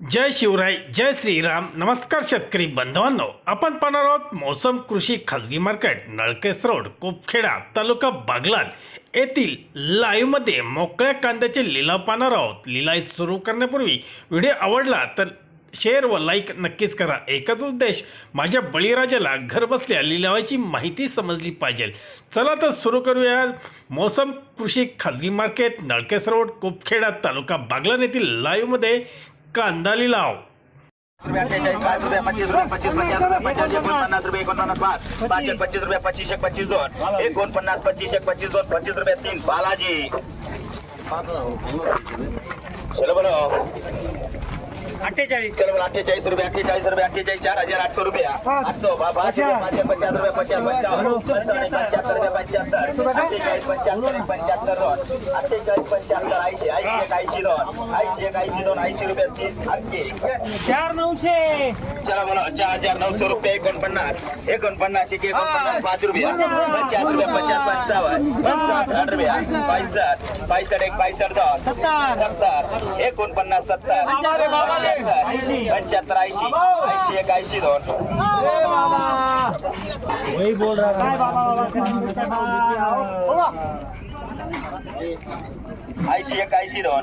जय शिवराय जय श्रीराम. नमस्कार शेतकरी बांधवांनो. आपण पाहणार आहोत मोसम कृषी खाजगी मार्केट नळकेस रोड कुपखेडा तालुका बागलान येथील लाईव्हमध्ये मोकळ्या कांद्याचे लिलाव पाहणार आहोत. लिलाव सुरू करण्यापूर्वी व्हिडिओ आवडला तर शेअर व लाईक नक्कीच करा. एकच उद्देश माझ्या बळीराजाला घर बसल्या लिलावाची माहिती समजली पाहिजे. चला तर सुरू करूया. मोसम कृषी खाजगी मार्केट नळकेस रोड कुपखेडा तालुका बागलान येथील लाईव्हमध्ये कांदा लिलाव रुपये अठ्ठेचाळीस पाच रुपये पच्चीस रुपये पच्चीस पचास रुपये पचास एकोणपन्नास रुपये एकोणपन्नास पाच पाच एक पच्चीस रुपये पच्चीस एक पच्चीस दोन एकोणपन्नास पच्चीस एक पच्चीस दोन पच्चीस रुपये तीन बालाजी चलो बरं. अठ्ठेचाळीस. चलो अठ्ठेचाळीस रुपये अठ्ठेचाळीस रुपये अठ्ठेचाळीस चार हजार आठशे रुपये. आठशे पाचशे पचास रुपये पंच्याहत्तर रुपये पंच्याहत्तर अठ्ठेचाळीस पंच्याहत्तर पंच्याहत्तर दोन अठ्ठेचाळीस पंच्याहत्तर ऐंशी ऐंशी एक ऐंशी दोन ऐंशी एक ऐंशी दोन ऐंशी रुपये तीस अख्खे चार नऊशे. चला बोला चार हजार नऊशे रुपये एकोणपन्नास. एकोणपन्नास एक एकोणपन्नास पाच रुपये. पचास रुपये पचास पंचावन्न. पंचावन्न साठ रुपये. पायसठ पायसठ एक पायसठ दस. सत्तर. सत्तर एकोणपन्नास सत्तर. पंच्याहत्तर ऐंशी. ऐंशी एक ऐंशी दोन. काय बाबा बाबा ऐंशी एक ऐंशी दोन.